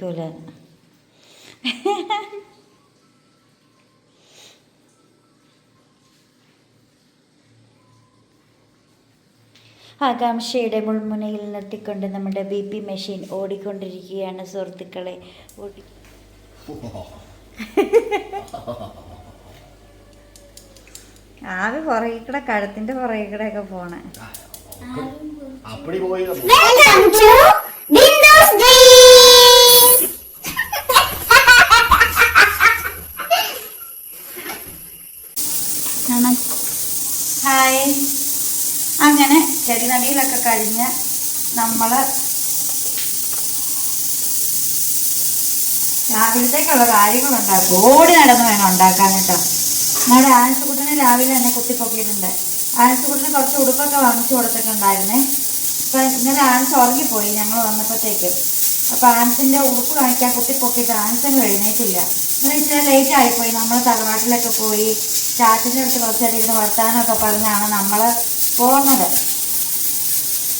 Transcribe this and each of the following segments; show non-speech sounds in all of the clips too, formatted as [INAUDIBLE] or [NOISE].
സമ്മതിക്കൂല ആകാംക്ഷയുടെ മുൾമുനയിൽ നിർത്തിക്കൊണ്ട് നമ്മുടെ ബി പി മെഷീൻ ഓടിക്കൊണ്ടിരിക്കുകയാണ് സുഹൃത്തുക്കളെ. ഓടി ആവി പുറകെ കൂടെ കഴുത്തിന്റെ പുറകെ കൂടെ ഒക്കെ പോണേ ചെടിനടിയിലൊക്കെ കഴിഞ്ഞ് നമ്മൾ രാവിലത്തേക്കുള്ള കാര്യങ്ങളുണ്ടാക്കും. ഓടി നടന്ന് വേണം ഉണ്ടാക്കാൻ കേട്ടോ. നമ്മുടെ ആനസുകുട്ടനെ രാവിലെ തന്നെ കുത്തിപ്പൊക്കിയിട്ടുണ്ട്. ആനസുകുട്ടന് കുറച്ച് ഉടുപ്പൊക്കെ വാങ്ങിച്ചു കൊടുത്തിട്ടുണ്ടായിരുന്നേ. അപ്പം ഇന്നലെ ആനസ് ഉറങ്ങിപ്പോയി ഞങ്ങൾ വന്നപ്പോഴത്തേക്ക്. അപ്പോൾ ആനസിന്റെ ഉടുപ്പ് കാണിക്കാൻ കുത്തിപ്പൊക്കിയിട്ട് ആനസങ്ങ് എഴുന്നേറ്റില്ല. എന്ന് ഇച്ചിരി ലേറ്റ് ആയിപ്പോയി. നമ്മൾ തറവാട്ടിലൊക്കെ പോയി ചാച്ചന്റെ അടുത്ത് കുറച്ചേരം ഇരുന്ന് വർത്താനമൊക്കെ പറഞ്ഞാണ് നമ്മൾ പോകുന്നത്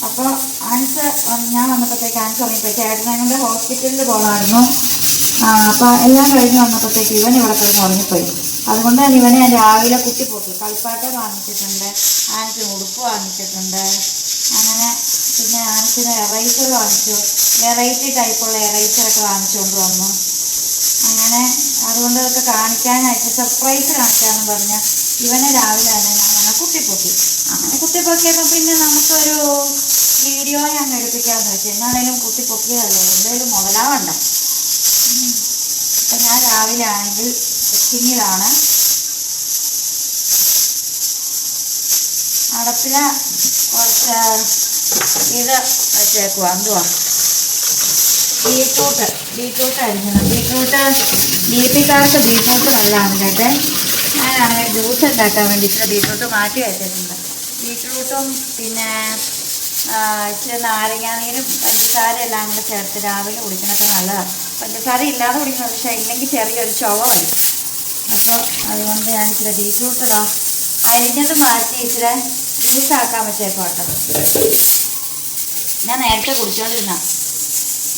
അപ്പോൾ ആൻസർ ഞാൻ വന്നപ്പോഴത്തേക്ക് ആൻസർ ഉറങ്ങിപ്പോയി ചേട്ടനങ്ങളുടെ ഹോസ്പിറ്റലിൽ പോകണമായിരുന്നു അപ്പോൾ എല്ലാം കഴിഞ്ഞ് വന്നപ്പോഴത്തേക്ക് ഇവൻ ഇവിടെ കിടന്ന് ഉറങ്ങിപ്പോയി. അതുകൊണ്ട് തന്നെ ഇവനെ ഞാൻ രാവിലെ കുത്തിപ്പോക്കി കളിപ്പാട്ട വാങ്ങിച്ചിട്ടുണ്ട് ആൻസിന് ഉടുപ്പ് വാങ്ങിച്ചിട്ടുണ്ട്. അങ്ങനെ പിന്നെ ആൻസിന് എറൈസർ വാങ്ങിച്ചു. വെറൈറ്റി ടൈപ്പുള്ള എറൈസറൊക്കെ വാങ്ങിച്ചുകൊണ്ട് വന്നു. അങ്ങനെ അതുകൊണ്ട് അതൊക്കെ കാണിക്കാനായിട്ട് സർപ്രൈസ് കാണിക്കാമെന്ന് പറഞ്ഞ് ഇവനെ രാവിലെ തന്നെ ഞാൻ അങ്ങനെ കുത്തിപ്പൊക്കി. അങ്ങനെ കുത്തിപ്പൊക്കിയപ്പോൾ പിന്നെ നമുക്കൊരു വീഡിയോ ഞാൻ എടുപ്പിക്കാമെന്ന് വെച്ചു എന്നാണേലും കുത്തിപ്പൊക്കിയതല്ലേ എന്തായാലും മുതലാവണ്ട? ഞാൻ രാവിലെ ആണെങ്കിൽ കുക്കിങ്ങിലാണ്. അടപ്പില കുറച്ച് ഇത് വെച്ചേക്കുക എന്തുവാ? ബീട്രൂട്ട്. ബീട്രൂട്ട് അരിഞ്ഞത്. ബീട്രൂട്ട് ബീപ്പിക്കാർക്ക് പിക്കാർക്ക് ബീട്രൂട്ട് നല്ലതാണ് കേട്ടെ. ഞാനാണെങ്കിൽ ജ്യൂസ് ഉണ്ടാക്കാൻ വേണ്ടിയിട്ട് ബീട്രൂട്ട് മാറ്റി വെച്ചിട്ടുണ്ട് ബീട്രൂട്ടും പിന്നെ ഇച്ചിരി നാരങ്ങാനീരും പഞ്ചസാര എല്ലാം കൂടെ ചേർത്ത് രാവിലെ കുടിക്കുന്നത് നല്ലതാണ് പഞ്ചസാര ഇല്ലാതെ കുടിക്കണം പക്ഷേ ഇല്ലെങ്കിൽ ചെറിയൊരു ചുവ വരും അപ്പോൾ അതുകൊണ്ട് ഞാൻ ഇച്ചിരി ബീട്രൂട്ട് ഇടാം അരിഞ്ഞത് മാറ്റി ഇച്ചിരി ജ്യൂസ് ആക്കാൻ വെച്ചേക്കോട്ടെ ഞാൻ നേരത്തെ കുടിച്ചോണ്ടിരുന്ന.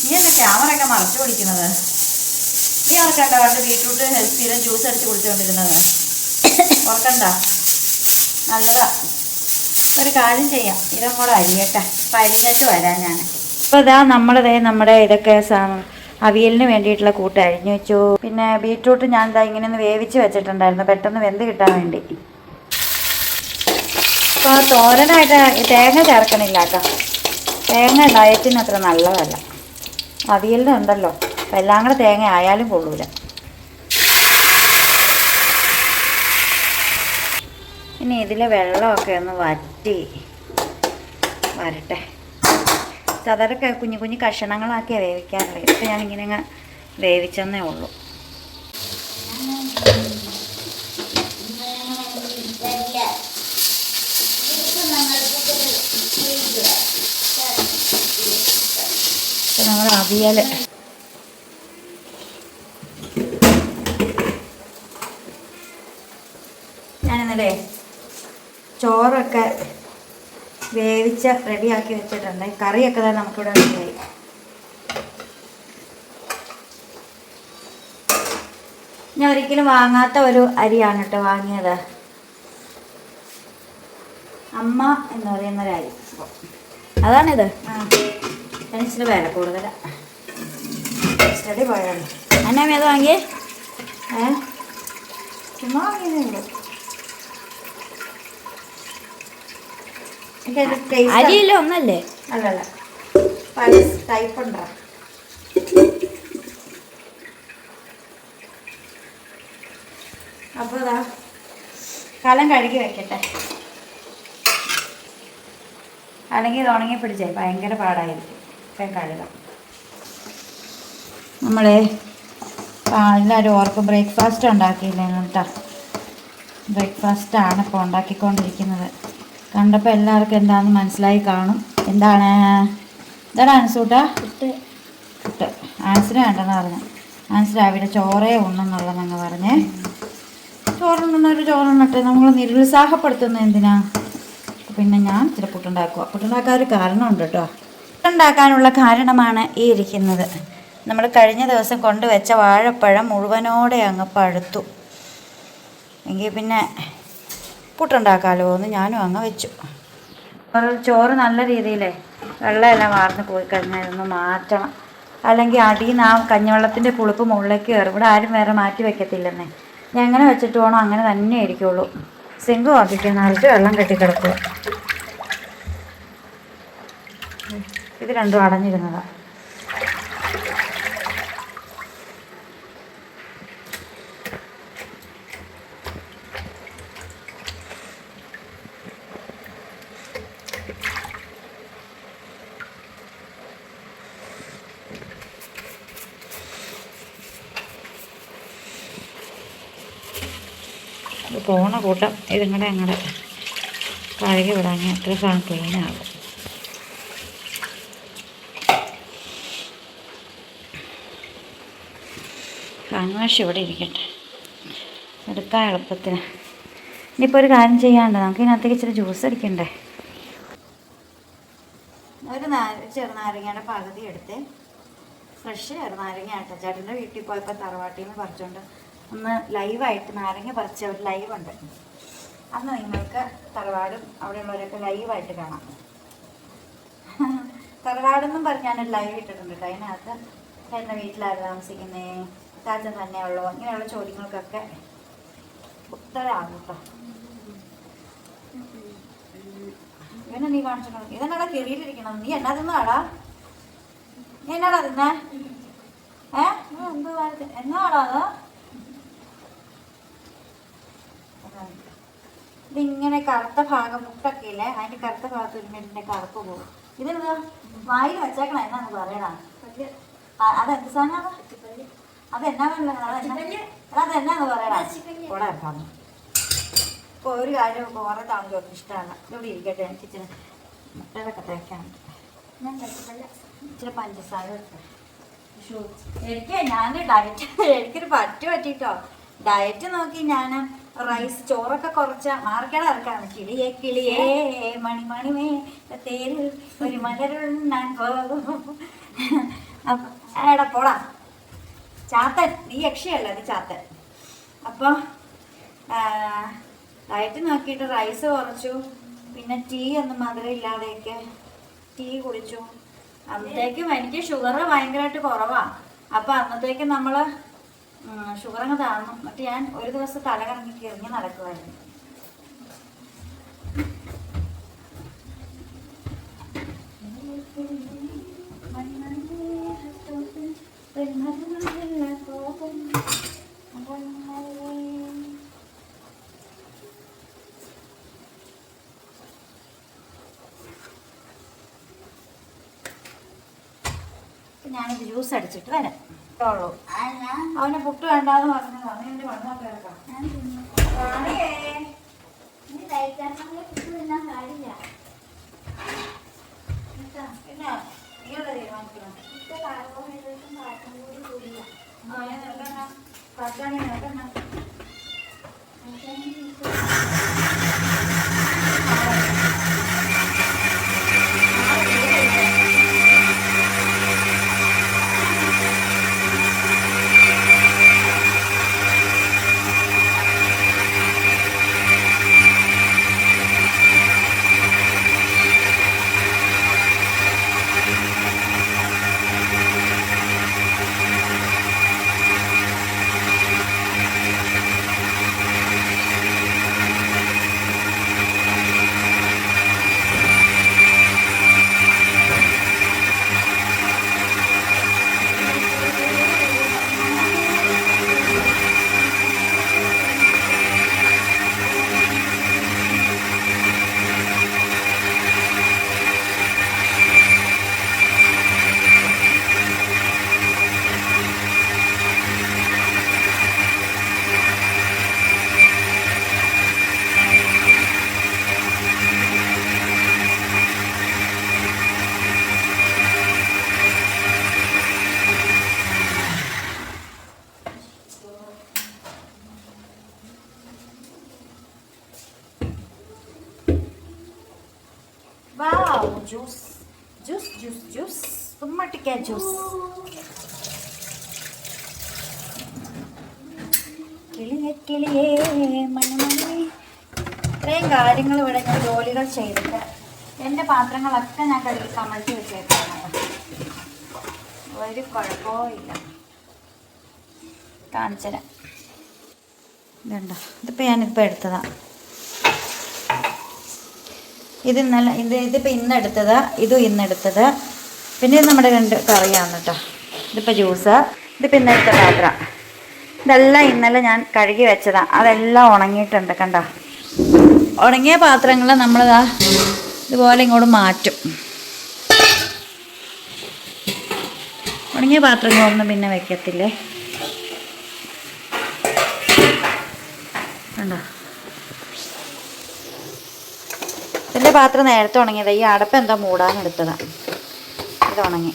നീ എന്താ ക്യാമറയൊക്കെ മറച്ചു പിടിക്കുന്നത് നീ ഓർക്കണ്ട പണ്ട് ബീട്രൂട്ട് ഹെൽത്തിയിലും ജ്യൂസ് അടിച്ച് കുടിച്ചുകൊണ്ടിരുന്നത് ഓർക്കണ്ട നല്ലതാ. ഒരു കാര്യം ചെയ്യാം. ഇതും കൂടെ അരിയട്ടെ അപ്പം അരിഞ്ഞിട്ട് വരാം ഞാൻ. അപ്പോൾ ഇതാ നമ്മളിതേ നമ്മുടെ ഇതൊക്കെ അവിയലിന് വേണ്ടിയിട്ടുള്ള കൂട്ട് അരിഞ്ഞു വെച്ചു. പിന്നെ ബീട്രൂട്ട് ഞാൻ ഇതാ ഇങ്ങനെ ഒന്ന് വേവിച്ച് വെച്ചിട്ടുണ്ടായിരുന്നു. പെട്ടെന്ന് വെന്ത് കിട്ടാൻ വേണ്ടി. അപ്പോൾ തോരനായിട്ട് തേങ്ങ ചേർക്കണില്ല കേട്ടോ. തേങ്ങ ഡയറ്റിന് അത്ര നല്ലതല്ല. അവിയലിന് ഉണ്ടല്ലോ. എല്ലാം കൂടെ തേങ്ങ ആയാലും കൊള്ളൂല. ഇനി ഇതിലെ വെള്ളമൊക്കെ ഒന്ന് വറ്റി. വരട്ടെ. ചതരൊക്കെ കുഞ്ഞു കുഞ്ഞു കഷണങ്ങളാക്കിയാണ് വേവിക്കാറുള്ളത് ഇപ്പം ഞാനിങ്ങനെ അങ്ങ് വേവിച്ചെന്നേ ഉള്ളൂ. നമ്മൾ അവിയൽ. ചോറൊക്കെ വേവിച്ച് റെഡിയാക്കി വെച്ചിട്ടുണ്ട്. കറിയൊക്കെ തന്നെ നമുക്കിവിടെ റെഡിയായി. ഞാൻ ഒരിക്കലും വാങ്ങാത്ത ഒരു അരിയാണ് കേട്ടോ വാങ്ങിയത്. അമ്മ എന്ന് പറയുന്ന ഒരു അരി. അതാണിത്. ഇച്ചിരി വില കൂടുതലാണ് സ്റ്റഡി പോയാണ് അത് വാങ്ങിയേ? ഏ? ചുമ്മാ വാങ്ങിയതേ അരിയില്ല ഒന്നല്ലേ? അല്ലല്ല. പല ടൈപ്പ് ഉണ്ടോ? അപ്പോൾ ഇതാ കലം കഴുകി വെക്കട്ടെ. അല്ലെങ്കിൽ ഇത് ഉണങ്ങി പിടിച്ചേ ഭയങ്കര പാടായിരിക്കും. ഇപ്പം കഴുകാം നമ്മളെ എല്ലാവരും ഓർക്കും ബ്രേക്ക്ഫാസ്റ്റ് ഉണ്ടാക്കിയില്ലേ കേട്ടോ. ബ്രേക്ക്ഫാസ്റ്റാണ് ഇപ്പോൾ ഉണ്ടാക്കിക്കൊണ്ടിരിക്കുന്നത്. കണ്ടപ്പോൾ എല്ലാവർക്കും എന്താണെന്ന് മനസ്സിലായി കാണും. എന്താണ്? എന്താണ് ആൻസൂട്ടാ പുട്ട്. പുട്ട്. ആൻസിന് വേണ്ടെന്ന് പറഞ്ഞു. ആൻസ് രാവിലെ ചോറേ ഉണ്ണെന്നുള്ളതെന്ന് പറഞ്ഞേ. ചോറുണ്ണുന്നൊരു ചോറുണ്ണട്ടെ. നമ്മൾ നിരുത്സാഹപ്പെടുത്തുന്നത് എന്തിനാ? പിന്നെ ഞാൻ ഇച്ചിരി പുട്ടുണ്ടാക്കുക പുട്ടുണ്ടാക്കാൻ ഒരു കാരണമുണ്ട് കേട്ടോ. പുട്ടുണ്ടാക്കാനുള്ള കാരണമാണ് ഈ ഇരിക്കുന്നത്. നമ്മൾ കഴിഞ്ഞ ദിവസം കൊണ്ടുവച്ച വാഴപ്പഴം മുഴുവനോടെ അങ്ങ് പഴുത്തു. എങ്കിൽ പിന്നെ പുട്ടുണ്ടാക്കാമല്ലോ എന്ന് ഞാനും അങ്ങ് വെച്ചു. ചോറ് നല്ല രീതിയിലേ വെള്ളമെല്ലാം വാർന്ന് പോയി കഴിഞ്ഞാൽ ഒന്ന് മാറ്റണം. അല്ലെങ്കിൽ അടിയിൽ നിന്ന് ആ കഞ്ഞിവെള്ളത്തിന്റെ പുളിപ്പ് മുകളിലേക്ക് കയറും. ഇവിടെ ആരും വേറെ മാറ്റി വെക്കത്തില്ലെന്നേ. ഞാൻ എങ്ങനെ വെച്ചിട്ട് പോകണോ അങ്ങനെ തന്നെ ആയിരിക്കുള്ളൂ സിങ്ക് നിറച്ച് വെള്ളം കെട്ടിക്കിടക്കുക ഇത് രണ്ടും അടഞ്ഞിരുന്നതാണ് പോണ കൂട്ടം. ഇതും കൂടെ അങ്ങനെ കഴുകി വിടാൻ അത്ര സാധനം ക്ലീനാകും കൺവാഷ് ഇവിടെ ഇരിക്കട്ടെ. എടുക്കാൻ എളുപ്പത്തിന്. ഇനിയിപ്പോൾ ഒരു കാര്യം ചെയ്യാണ്ട് നമുക്ക് ഇതിനകത്തേക്ക് ഇച്ചിരി ജ്യൂസ് അടിക്കണ്ടേ? ഒരു ചെറുനാരങ്ങയുടെ പകുതി എടുത്ത്. ഫ്രഷ് ചെറുനാരങ്ങ ആട്ടോ ചേട്ടന്റെ വീട്ടിൽ പോയപ്പോൾ തറവാട്ടിൽ നിന്ന് പറിച്ചുകൊണ്ട് ഒന്ന് ലൈവായിട്ട് നാരങ്ങ പറിച്ച ഒരു ലൈവുണ്ട് അന്ന് നിങ്ങൾക്ക് തറവാടും അവിടെയുള്ളവരൊക്കെ ലൈവായിട്ട് കാണാം. തറവാടെന്നും പറഞ്ഞ് ഞാനൊരു ലൈവ് ഇട്ടിട്ടുണ്ട് കേട്ടോ അതിനകത്ത് ചേട്ടന്റെ വീട്ടിലാരും താമസിക്കുന്നേ? താജൻ തന്നെയുള്ളൂ ഇങ്ങനെയുള്ള ചോദ്യങ്ങൾക്കൊക്കെ ഉത്തരമാകും കേട്ടോ ഇവനെ നീ കാണിച്ചിട്ടുണ്ട് ഇതെന്നാടാ കെറിയിലിരിക്കണം നീ എന്നാ തിന്നാടാ? നീ എന്നാടാ തിന്നേ? ഏ? നീ എന്ത് എന്നാടാ അത്? ഇതിങ്ങനെ കറുത്ത ഭാഗം മുട്ടൊക്കെ ഇല്ലേ അതിന്റെ കറുത്ത ഭാഗത്ത് ഇരുന്നിട്ട് കറുപ്പ് പോകും. ഇതെന്താ വായിൽ വെച്ചേക്കണ എന്നാണ് പറയണ. അതെന്ത് സാധനമാണ് അതെന്നാ അതെന്നാന്ന് പറയണ? ഇപ്പോൾ ഒരു കാര്യം കുറേ താമസം ഇഷ്ടമാണ് ഇവിടെ ഇരിക്കട്ടെ എനിക്ക് ഇച്ചിരി മുട്ടകളൊക്കെ തേക്കാനുണ്ട് ഇച്ചിരി പഞ്ചസാര. എനിക്ക് ഞാൻ ഡയറ്റ് എനിക്കൊരു പറ്റു പറ്റിട്ടോ. ഡയറ്റ് നോക്കി ഞാൻ റൈസ് ചോറൊക്കെ കുറച്ച മാർക്കട ഇറക്കാണ് കിളിയെ കിളിയേ മണി മണി മേ തേരിൽ ഒരു മലരുണ്ണാൻ പോകും. എടാ പോടാ. ചാത്തൻ നീ യക്ഷയല്ല അത് ചാത്തൻ? അപ്പോൾ ഡയറ്റ് നോക്കിയിട്ട് റൈസ് കുറച്ചു. പിന്നെ ടീ ഒന്നും മധുരം ഇല്ലാതെയൊക്കെ ടീ കുടിച്ചു. അന്നത്തേക്കും എനിക്ക് ഷുഗർ ഭയങ്കരമായിട്ട് കുറവാണ് അപ്പം അന്നത്തേക്കും നമ്മൾ ഷുഗർ അങ്ങ് താഴ്ന്നു. എന്നിട്ട് ഞാൻ ഒരു ദിവസം തല കറങ്ങി കിറങ്ങി നടക്കുമായിരുന്നു ഞാനിത് ജ്യൂസ് അടിച്ചിട്ട് വരാം. ഉള്ളൂ അവനെ പുട്ട് വേണ്ടാന്ന് പറഞ്ഞത് അവനെ വണ്ണൊക്കെ ഇറക്കാം ഞാൻ തിന്നു റാണിയേ. ഇനി കഴിക്കാണെങ്കിൽ ഫുഡ് തിന്നാൻ പാടില്ല കേട്ടോ പിന്നെ നീയല്ലേ തീരുമാനിക്കണം ഇപ്പൊ കാർബോഹൈഡ്രേറ്റും മാങ്ങയ്ക്ക ജ്യൂസ് കിളിയെ ഇത്രയും കാര്യങ്ങൾ ഇവിടെ ഞാൻ ജോലികൾ ചെയ്തിട്ട് എന്റെ പാത്രങ്ങളൊക്കെ ഞാൻ കഴുകി കമഴ്ത്തി വെച്ചേക്കാണ്. ഒരു കുഴപ്പവും ഇല്ല. കാണിച്ചുതരാം ഇതുണ്ടോ? ഇതിപ്പോൾ ഞാനിപ്പോൾ എടുത്തതാണ് ഇത് ഇന്നലെ ഇത് ഇതിപ്പോൾ ഇന്നെടുത്തത് ഇതും ഇന്നെടുത്തത്. പിന്നെ നമ്മുടെ രണ്ട് കറിയാണ് കേട്ടോ ഇതിപ്പോൾ ജ്യൂസ് ഇതിപ്പോൾ പിന്നെ എടുത്ത പാത്രം. ഇതെല്ലാം ഇന്നലെ ഞാൻ കഴുകി വെച്ചതാണ് അതെല്ലാം ഉണങ്ങിയിട്ടുണ്ട് കണ്ടോ? ഉണങ്ങിയ പാത്രങ്ങൾ നമ്മളിതാ ഇതുപോലെ ഇങ്ങോട്ട് മാറ്റും. ഉണങ്ങിയ പാത്രങ്ങളൊന്നും പിന്നെ വെക്കത്തില്ലേ? കണ്ടോ? ഇതിന്റെ പാത്രം നേരത്തെ ഉണങ്ങിയതാണ് ഈ അടപ്പ് എന്താ മൂടാൻ എടുത്തതാ. ഇത് ഉണങ്ങി.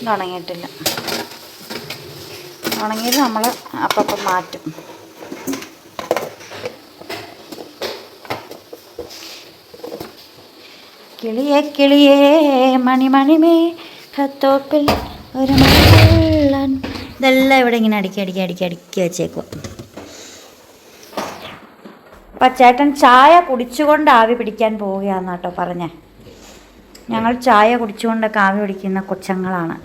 ഇത് ഉണങ്ങിയിട്ടില്ല. ഉണങ്ങിയത് നമ്മൾ അപ്പം മാറ്റും. കിളിയെ കിളിയേ മണിമണിമേ കത്തോപ്പിൽ ഒരു മണിക്കൊള്ളാൻ ഇതെല്ലാം ഇവിടെ ഇങ്ങനെ അടുക്കി അടുക്കി അടുക്കി അടുക്കി വെച്ചേക്കും അപ്പം ചേട്ടൻ ചായ കുടിച്ചുകൊണ്ട് ആവി പിടിക്കാൻ പോവുകയാണെന്നാട്ടോ പറഞ്ഞേ. ഞങ്ങൾ ചായ കുടിച്ചുകൊണ്ട് കാവി പിടിക്കുന്ന കൊച്ചങ്ങളാണ്.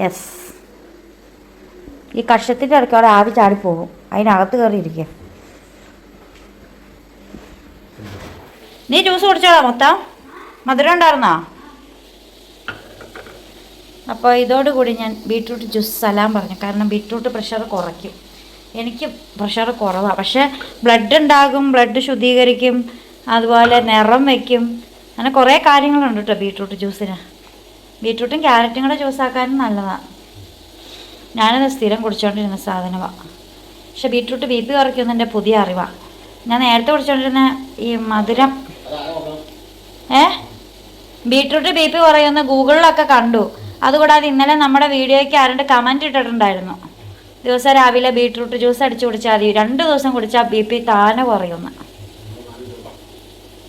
യെസ് ഈ കഷത്തിന്റെ ഇടയ്ക്ക് അവിടെ ആവി ചാടിപ്പോകും അതിനകത്ത് കയറിയിരിക്കുക നീ ജ്യൂസ് കുടിച്ചോളാം മൊത്തം. മധുരം ഉണ്ടായിരുന്നോ? അപ്പോൾ ഇതോടുകൂടി ഞാൻ ബീട്രൂട്ട് ജ്യൂസ് സലാം പറഞ്ഞു. കാരണം ബീട്രൂട്ട് പ്രഷർ കുറയ്ക്കും. എനിക്ക് പ്രഷർ കുറവാണ് പക്ഷേ ബ്ലഡ് ഉണ്ടാകും ബ്ലഡ് ശുദ്ധീകരിക്കും അതുപോലെ നിറം വയ്ക്കും അങ്ങനെ കുറേ കാര്യങ്ങളുണ്ട് കേട്ടോ ബീട്രൂട്ട് ജ്യൂസിന്. ബീട്രൂട്ടും ക്യാരറ്റും കൂടെ ജ്യൂസാക്കാനും നല്ലതാണ് ഞാനത് സ്ഥിരം കുടിച്ചുകൊണ്ടിരുന്ന സാധനമാണ് പക്ഷെ ബീട്രൂട്ട് ബി പി കുറയ്ക്കുമെന്ന് എന്റെ പുതിയ അറിവാണ് ഞാൻ നേരത്തെ കുടിച്ചുകൊണ്ടിരുന്ന ഈ മധുരം. ഏ? ബീട്രൂട്ട് ബി പി കുറയുമെന്ന് ഗൂഗിളിലൊക്കെ കണ്ടു. അതുകൂടാതെ ഇന്നലെ നമ്മുടെ വീഡിയോയ്ക്ക് ആരുടെ കമന്റ് ഇട്ടിട്ടുണ്ടായിരുന്നു. ദിവസം രാവിലെ ബീട്രൂട്ട് ജ്യൂസ് അടിച്ച് കുടിച്ചാൽ മതി. രണ്ട് ദിവസം കുടിച്ചാൽ ബി പി താനെ കുറയുമെന്ന്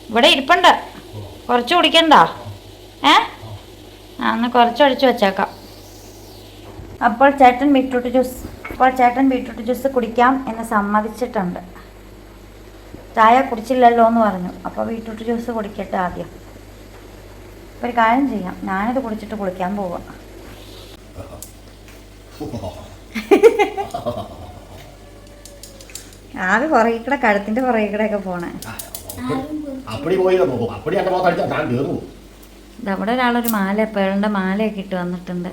ഇവിടെ ഇരിപ്പുണ്ട്. കുറച്ച് കുടിക്കണ്ട? ഏ? ആ എന്നാൽ കുറച്ച് അടിച്ചു വെച്ചേക്കാം. അപ്പോൾ ചേട്ടൻ ബീട്രൂട്ട് ജ്യൂസ് അപ്പോൾ ചേട്ടൻ ബീട്രൂട്ട് ജ്യൂസ് കുടിക്കാം എന്ന് സമ്മതിച്ചിട്ടുണ്ട്. ചായ കുടിച്ചില്ലല്ലോ എന്ന് പറഞ്ഞു. അപ്പോൾ ബീട്രൂട്ട് ജ്യൂസ് കുടിക്കട്ടെ ആദ്യം. അപ്പോൾ ഒരു കാര്യം ചെയ്യാം. ഞാനിത് കുടിച്ചിട്ട് കുളിക്കാൻ പോവാം. ആവി കുറേ കൂടെ കഴുത്തിന്റെ കുറേ കൂടെ ഒക്കെ പോണേ അപ്പടി പോയി നോക്കും. അപ്പടി എന്റെ മുഖത്ത് അടിച്ചാൽ ഞാൻ തീർന്നു ഇതവിടെ ഒരാളൊരു മാല പേളിന്റെ മാലയൊക്കെ ഇട്ട് വന്നിട്ടുണ്ട്.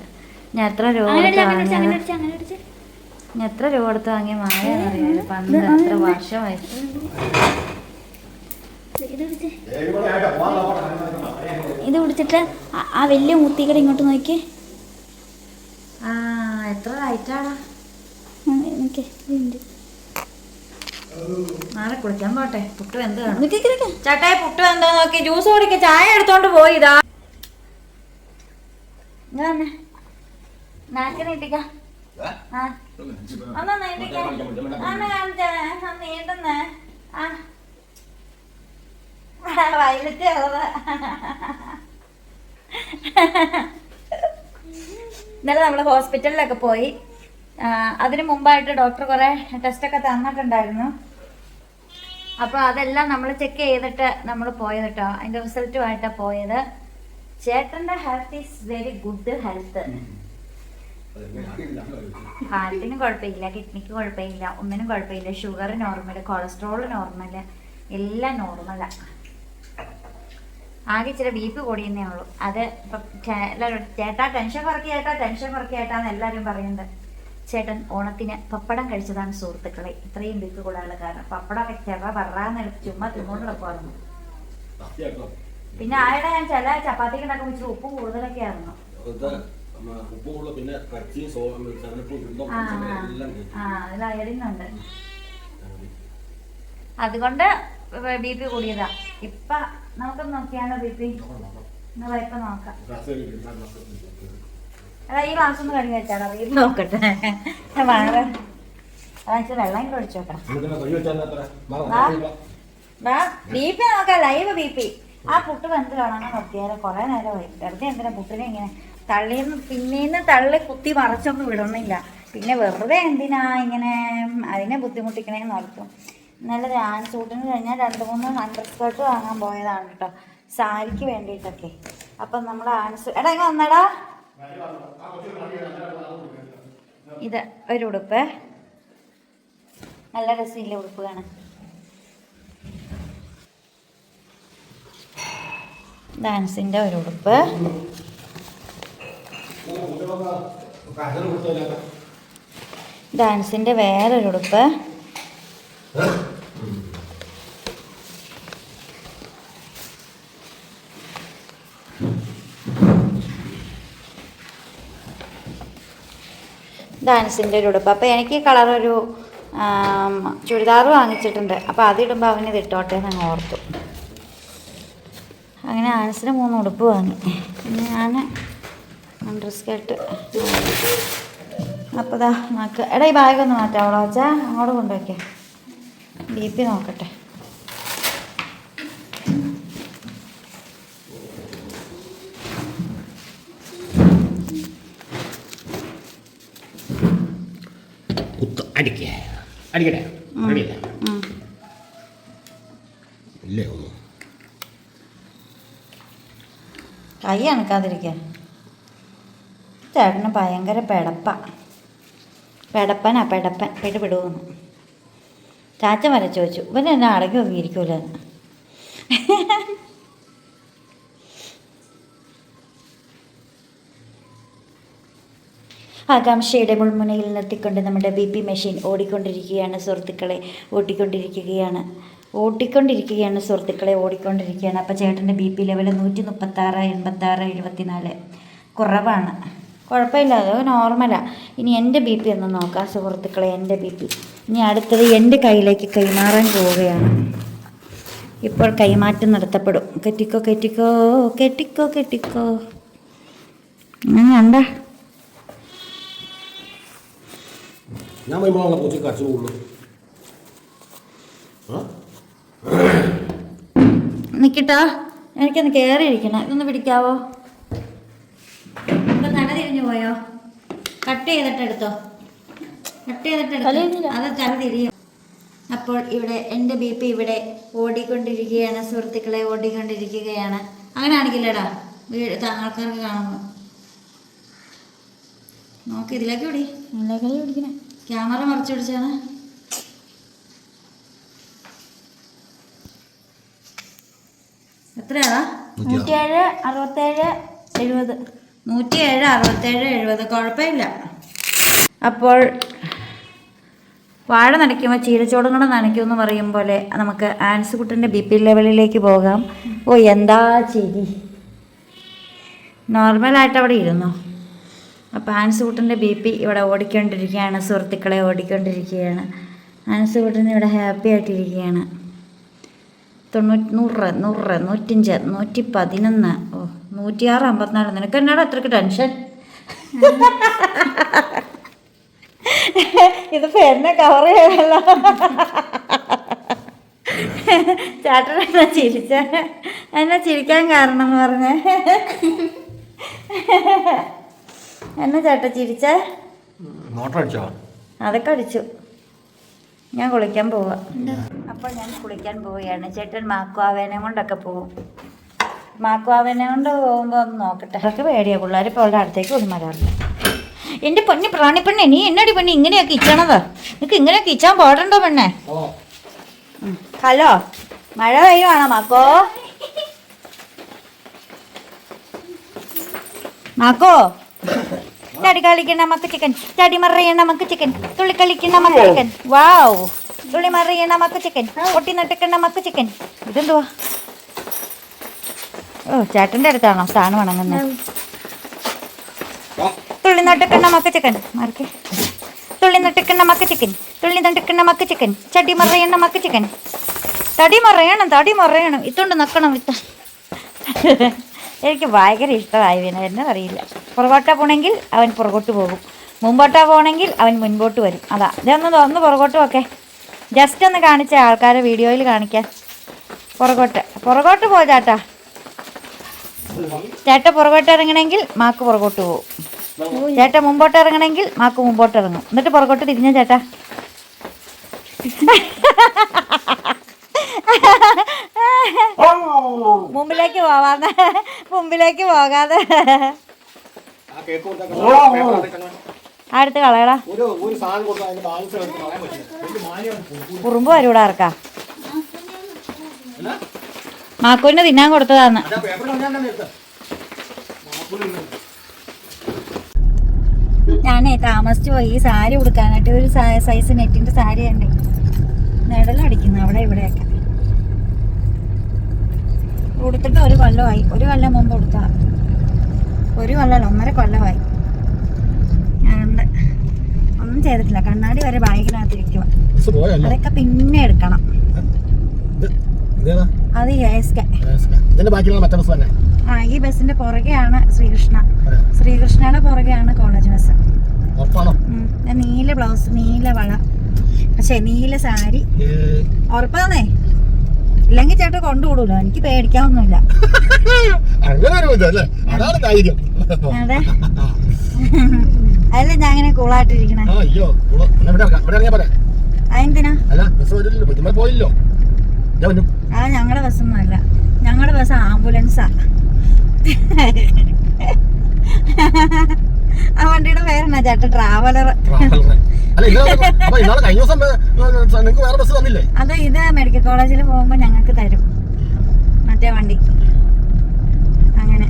ഞാൻ എത്ര രൂപ അങ്ങനെ കൊടുത്ത് അടിച്ച് ഞാൻ എത്ര രൂപ കൊടുത്ത് വാങ്ങിയ മാല പണ്ട് എത്ര വർഷമായി? ഇത് പിടിച്ചിട്ട് ആ- വലിയ മുത്തിക്കട ഇങ്ങോട്ട് നോക്കി. ആ എത്ര റൈറ്റാടാ എനിക്ക് ഇതുണ്ട്. നാളെ കുളിക്കാൻ പോട്ടെ. പുട്ട് എന്ത് കാണും നോക്കി, നോക്കി, നോക്കി. ചേട്ടായി പുട്ട് എന്താ നോക്കി. ജ്യൂസ് കുടിക്ക. ചായ എടുത്തോണ്ട് പോയി ഇതാ. ആ. ഒന്ന് വയലറ്റ് കളറ് ഇന്നലെ നമ്മൾ ഹോസ്പിറ്റലിലൊക്കെ പോയി. അതിന് മുമ്പായിട്ട് ഡോക്ടർ കുറേ ടെസ്റ്റൊക്കെ തന്നിട്ടുണ്ടായിരുന്നു. അപ്പോൾ അതെല്ലാം നമ്മൾ ചെക്ക് ചെയ്തിട്ട് നമ്മൾ പോയത് കേട്ടോ അതിന്റെ റിസൾട്ടുമായിട്ടാണ് പോയത്. ചേട്ടന്റെ health is very good health ഹാർട്ടിന് കുഴപ്പമില്ല കിഡ്നിക്ക് കുഴപ്പമില്ല ഒന്നിനും കുഴപ്പമില്ല ഷുഗർ നോർമൽ കൊളസ്ട്രോൾ നോർമൽ എല്ലാം നോർമലാണ് ആകെ ഇച്ചിരി ബി പി കൂടിയെന്നേ ഉള്ളൂ. അത് ഇപ്പം ചേട്ടാ ടെൻഷൻ കുറക്കി ചേട്ടാ ടെൻഷൻ കുറക്കി ചേട്ടാന്ന് എല്ലാവരും പറയുന്നുണ്ട്. ചേട്ടൻ ഓണത്തിന് പപ്പടം കഴിച്ചതാണ് സുഹൃത്തുക്കളെ. ഇത്രയും പി കൂടാനുള്ള കാരണം. പപ്പടം ചെറ വറാന്ന് ചുമ്മാ കിടക്കുമായിരുന്നു പിന്നെ ആയുടെ ഞാൻ ചില ചപ്പാത്തി ഉണ്ടാക്കുമ്പോൾ ഇച്ചിരി ഉപ്പ് കൂടുതലൊക്കെ ആയിരുന്നു. പിന്നെ അതിൽ അതുകൊണ്ട് ബി പി കൂടിയതാ. ഇപ്പൊ നമുക്ക് നോക്കിയാലോ ബി പി എന്നാ ഇപ്പൊ നോക്കാം. അതാ ഈ ഗ്ലാസ് ഒന്ന് കഴുകി വെച്ചാലോ ഇത് നോക്കട്ടെ. വളരെ അതായത് വെള്ളം കൂടെ ഒഴിച്ചോട്ടെ ബി പി നോക്കാം ലൈവ് ബി പി. ആ പുട്ട് വെന്ത് കാണാൻ നോക്കിയാലോ കുറെ നേരമായി വെറുതെ എന്തിനാ പുട്ടിനെ ഇങ്ങനെ തള്ളിന്ന് പിന്നീന്ന് തള്ളി കുത്തി മറച്ചൊന്നും വിടണില്ല. പിന്നെ വെറുതെ എന്തിനാ ഇങ്ങനെ അതിനെ ബുദ്ധിമുട്ടിക്കണേന്ന് ഓർക്കും നല്ല ഞാൻ ചൂടിന് കഴിഞ്ഞാൽ രണ്ട് മൂന്ന് അണ്ടർ സ്കേർട്ട് വാങ്ങാൻ പോയതാണ് കേട്ടോ. സാരിക്ക് വേണ്ടിയിട്ടൊക്കെ. അപ്പം നമ്മൾ ആൻസ് എടാ ഇങ്ങനെ വന്നടാ. ഇത് ഒരു ഉടുപ്പ്. നല്ല രസമില്ല ഉടുപ്പ് കാണാൻ? ഡാൻസിന്റെ ഒരു ഉടുപ്പ്. ഡാൻസിന്റെ വേറൊരു ഉടുപ്പ്. ഡാൻസിന്റെ ഒരു ഉടുപ്പ്. അപ്പോൾ എനിക്ക് കളറൊരു ചുരിദാർ വാങ്ങിച്ചിട്ടുണ്ട്. അപ്പോൾ അതിടുമ്പോൾ അവന് ഇത് ഇട്ടോട്ടെ എന്ന് ഓർത്തു. അങ്ങനെ ആൻസിന് മൂന്ന് ഉടുപ്പ് വാങ്ങി. പിന്നെ ഞാൻ അണ്ടർ സ്കേർട്ട് അപ്പോൾ ഇതാ നമുക്ക് എടാ ഈ ബാഗ് ഒന്ന് മാറ്റാം. അവിടെ അങ്ങോട്ട് കൊണ്ടുവയ്ക്കാം ബി പി നോക്കട്ടെ. അടിക്കട്ടെ? ഇല്ലേ ഒന്നും? കൈ അണക്കാതിരിക്കാൻ ചേട്ടന് ഭയങ്കര പെടപ്പ. പെടപ്പനാ പെടപ്പൻ. പെടുപെടുവെന്ന്. ചാച്ച വരച്ചു വെച്ചു ഇവൻ എന്നെ അടങ്ങി നോക്കിയിരിക്കൂലെന്ന് ആകാംക്ഷയുടെ മുൾമുനയിൽ നിർത്തിക്കൊണ്ട് നമ്മുടെ ബി പി മെഷീൻ ഓടിക്കൊണ്ടിരിക്കുകയാണ്. സുഹൃത്തുക്കളെ ഓടിക്കൊണ്ടിരിക്കുകയാണ്. ഓടിക്കൊണ്ടിരിക്കുകയാണ്. സുഹൃത്തുക്കളെ ഓടിക്കൊണ്ടിരിക്കുകയാണ്. അപ്പോൾ ചേട്ടന്റെ ബി പി ലെവൽ നൂറ്റി മുപ്പത്താറ് എൺപത്താറ് എഴുപത്തിനാല്. കുറവാണ്. കുഴപ്പമില്ല. അത് നോർമലാണ് ഇനി എന്റെ ബി പി ഒന്ന് നോക്കാം സുഹൃത്തുക്കളെ എന്റെ ബി പി. ഇനി അടുത്തത് എന്റെ കയ്യിലേക്ക് കൈമാറാൻ പോവുകയാണ്. ഇപ്പോൾ കൈമാറ്റം നടത്തപ്പെടും. കെട്ടിക്കോ കെട്ടിക്കോ കെട്ടിക്കോ കെട്ടിക്കോ. അങ്ങനെയുണ്ടോ ഞാൻ വരുമ്പോഴാണ് പൂച്ച കച്ചു പോകുള്ളൂ ആ? എനിക്കൊന്ന് കയറി ഇരിക്കണം ഇതൊന്ന് പിടിക്കാവോ? ഇപ്പൊ നട തിരിഞ്ഞു പോയോ? കട്ട് ചെയ്തിട്ട് എടുത്തോ. കട്ട് ചെയ്തിട്ട് എടുത്തോ. അത് തല തിരിയും. അപ്പോൾ ഇവിടെ എന്റെ ബി പി ഇവിടെ ഓടിക്കൊണ്ടിരിക്കുകയാണ്. സുഹൃത്തുക്കളെ ഓടിക്കൊണ്ടിരിക്കുകയാണ്. അങ്ങനെ കാണിക്കില്ലടാ വീട് ആൾക്കാർക്ക് കാണുന്നു. നോക്ക് ഇതിലേക്ക് വിടി ഇതിലേക്കല്ലേ പിടിക്കണേ ക്യാമറ മറച്ചു പിടിച്ചാണ്. എത്രയാടാ? നൂറ്റിയേഴ് അറുപത്തേഴ് എഴുപത്. നൂറ്റിയേഴ് അറുപത്തേഴ് എഴുപത്. കുഴപ്പമില്ല. അപ്പോൾ വാഴ നനയ്ക്കുമ്പോൾ ചീരച്ചോടും കൂടെ നനയ്ക്കുമെന്ന് പറയും പോലെ നമുക്ക് ആൻസ് കുട്ടന്റെ ബി പി ലെവലിലേക്ക് പോകാം. ഓ എന്താ ചിരി. നോർമലായിട്ട് അവിടെ ഇരുന്നോ? അപ്പോൾ ആൻസ് കുട്ടന്റെ ബി പി ഇവിടെ ഓടിക്കൊണ്ടിരിക്കുകയാണ്. സുഹൃത്തുക്കളെ ഓടിക്കൊണ്ടിരിക്കുകയാണ്. ആൻസ് കൂട്ടൻ ഇവിടെ ഹാപ്പി ആയിട്ടിരിക്കുകയാണ്. തൊണ്ണൂറ്റി നൂറ് നൂറ് നൂറ്റഞ്ച് നൂറ്റി പതിനൊന്ന് ഓ നൂറ്റിയാറ് അമ്പത്തിനാല്. നിനക്ക് എന്നാടാ അത്രയ്ക്ക് ടെൻഷൻ? ഇതിപ്പോ എന്നെ കവർ ചെയ്യാനല്ല ചേട്ടൻ ചിരിച്ച? എന്നാ ചിരിക്കാൻ കാരണം എന്ന് പറഞ്ഞേ? എന്നാ ചേട്ട ചിരിച്ചേ? അതൊക്കെ അടിച്ചു. ഞാൻ കുളിക്കാൻ പോവാ. അപ്പോൾ ഞാൻ കുളിക്കാൻ പോവുകയാണ്. ചേട്ടൻ മാക്കുവാവേനെ കൊണ്ടൊക്കെ പോവും. മാക്കുവാവേനെ കൊണ്ട് പോകുമ്പോൾ ഒന്ന് നോക്കട്ടെ. അതൊക്കെ പേടിയാ പിള്ളേർ ഇപ്പോൾ അവളുടെ അടുത്തേക്ക് ഒന്നും വരാറില്ല എന്റെ പൊന്നി പ്രാണി പെണ്ണെ നീ എന്നടി പെണ്ണി ഇങ്ങനെയൊക്കെ ഇച്ചണത് നിനക്ക് ഇങ്ങനെയൊക്കെ ഇച്ചാൻ പാടുണ്ടോ പെണ്ണെ. ഹലോ മഴ പെയ്യുവാണോ മാക്കോ? മാക്കോ? ചടി കളിക്കണ മക്ക് ചിക്കൻ ചടി മറിയണ നമുക്ക് ചിക്കൻ തുള്ളി കളിക്കണ നമുക്ക് ചിക്കൻ വാവ് തുള്ളി മറിയണ നമുക്ക് ചിക്കൻ പൊട്ടി നട്ടിക്കണ നമുക്ക് ചിക്കൻ ഇതെന്തുവാ? ഓ ചേട്ടന്റെ അടുത്താണോ സ്ഥാനം വണങ്ങുന്നത് തുള്ളി നട്ടിക്കണ മക്ക് ചിക്കൻ മാർക്ക് തുള്ളി നട്ടിക്കണ മക്ക് ചിക്കൻ തുള്ളി നട്ടിക്കണ മക്ക് ചിക്കൻ ചടി മറിയണ മക്ക് ചിക്കൻ തടി മറയണം തടി മറയണം. ഇത്തോണ്ട് നക്കണം ഇത്ത എനിക്ക് ഭയങ്കര ഇഷ്ടമായി പിന്നെ എന്നെ അറിയില്ല പുറകോട്ട പോണെങ്കിൽ അവൻ പുറകോട്ട് പോകും. മുമ്പോട്ടാ പോകണമെങ്കിൽ അവൻ മുൻപോട്ട് വരും. അതാ ഇതൊന്ന് ഒന്ന് പുറകോട്ട് ഒക്കെ ജസ്റ്റ് ഒന്ന് കാണിച്ച ആൾക്കാരെ വീഡിയോയിൽ കാണിക്കാൻ പുറകോട്ട്. പുറകോട്ട് പോ ചേട്ടാ. ചേട്ട പുറകോട്ട് ഇറങ്ങണമെങ്കിൽ മാക്ക് പുറകോട്ട് പോകും. ചേട്ട മുമ്പോട്ട് ഇറങ്ങണമെങ്കിൽ മാക്ക് മുമ്പോട്ട് ഇറങ്ങും. എന്നിട്ട് പുറകോട്ട് തിരിഞ്ഞ ചേട്ടാ. മുമ്പിലേക്ക് പോവാന്ന് മുമ്പിലേക്ക് പോകാതെ. അടുത്ത് കളയടാ. കുറുമ്പ് വരൂടാ ഇറക്കാ എന്നാ? മാക്കുവിന് തിന്നാൻ കൊടുത്തതാന്ന്. ഞാനേ താമസിച്ചു പോയി ഈ സാരി ഉടുക്കാനായിട്ട് ഒരു സൈസ് നെറ്റിന്റെ സാരി ഉണ്ട് നെടലടിക്കുന്നു അവിടെ ഇവിടെയൊക്കെ. ഉടുത്തിട്ട് ഒരു കൊല്ലമായി ഒരു കൊല്ലം മുമ്പ് ഉടുത്ത ഒരു കൊല്ലമല്ല ഒന്നര കൊല്ലമായി. ഞാനുണ്ട് ഒന്നും ചെയ്തിട്ടില്ല. കണ്ണാടി വരെ ബാഗിനകത്ത് ഇരിക്കുക അതൊക്കെ പിന്നെ എടുക്കണം. അത് ആ ഈ ബസ്സിന്റെ പുറകെയാണ് ശ്രീകൃഷ്ണ. ശ്രീകൃഷ്ണയുടെ പുറകെയാണ് കോളേജ് ബസ്. നീല ബ്ലൗസ് നീല വള. പക്ഷേ നീല സാരി. ഉറപ്പാന്നേ? ഇല്ലെങ്കിൽ ചേട്ടൻ കൊണ്ടുവിടൂലോ. എനിക്ക് പേടിക്കാവുന്നില്ല അല്ല അതെ. ഞാൻ ഇങ്ങനെ കൂളായിട്ടിരിക്കണേ? ആ അതെന്തിനാ. അത് ഞങ്ങളുടെ ബസ്സൊന്നും അല്ല. ഞങ്ങളുടെ ബസ് ആംബുലൻസാ. ആ വണ്ടിയുടെ പേരെന്നാ? ചേട്ടാ ട്രാവലർ കഴിഞ്ഞ ദിവസം നിങ്ങൾക്ക് വേറെ ബസ് തന്നില്ലേ? അത് ഇത് മെഡിക്കൽ കോളേജിൽ പോകുമ്പോ ഞങ്ങൾക്ക് തരും. മറ്റേ വണ്ടി. അങ്ങനെ.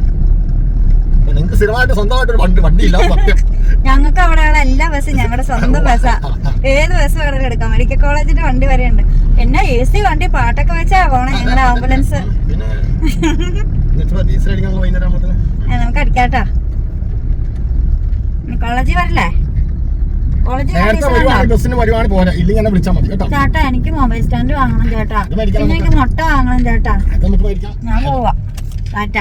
നിങ്ങൾക്ക് സ്ഥിരമായിട്ട് സ്വന്തമായിട്ട് ഒരു വണ്ടി വണ്ടി ഇല്ല ഞങ്ങൾക്ക് അവിടെയുള്ള എല്ലാ ബസ്സും ഞങ്ങളുടെ സ്വന്തം [LAUGHS] ബസ്സാ. ഏത് ബസ് വേണമെങ്കിലും എടുക്കാം. മെഡിക്കൽ കോളേജിന്റെ വണ്ടി വരെയുണ്ട് പിന്നെ എ സി വണ്ടി പാട്ടൊക്കെ വെച്ചാ പോണേ. ഞങ്ങളുടെ ആംബുലൻസ്. നമുക്ക് അടിക്കാട്ടാ. കോളേജിൽ വരില്ലേ? നേരത്തെ വരുവാണെങ്കിൽ ബസ്സിന് വരുവാണ് പോരാ. ഇല്ലെങ്കിൽ എന്നെ വിളിച്ചാൽ മതി കേട്ടോ. ചേട്ടാ എനിക്ക് മൊബൈൽ സ്റ്റാൻഡ് വാങ്ങണം ചേട്ടാ. പിന്നെ എനിക്ക് മുട്ട വാങ്ങണം ചേട്ടാ. ഞാൻ പോവാ. ടാറ്റ.